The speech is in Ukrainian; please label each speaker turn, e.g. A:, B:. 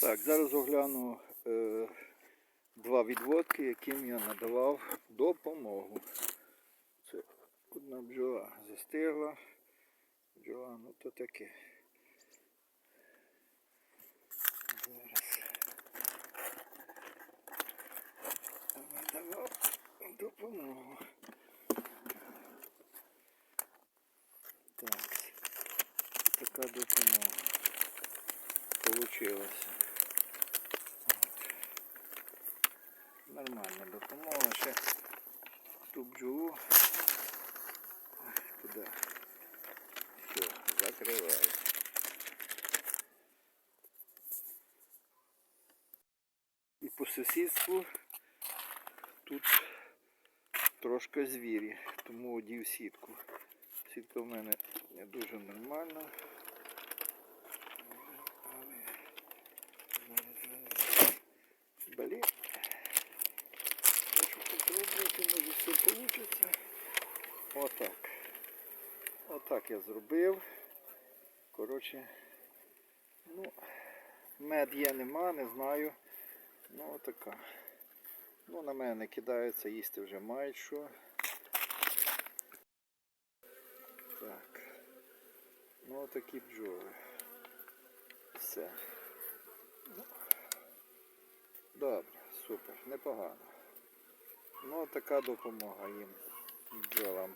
A: Так, зараз огляну е, два відводки, яким я надавав допомогу. Це одна бджола застигла. Бджола, ну то таке. Зараз. Надавав допомогу. Так, така допомога получилася. Нормальна допомога. Ще ту бджолу туди. Все, закриваю. І по сусідству тут трошки звірі, тому одів сітку. Сітка в мене не дуже нормальна. Але зараз, зараз. Блін. Хочу все вийде. Отак. Отак я зробив. Коротше, ну, мед є, нема, не знаю. Ну, отака. Ну, на мене кидається, їсти вже мають що. Так. Ну, отакі бджоли. Все. Добре, супер, непогано. Ну, така допомога їм бджолам.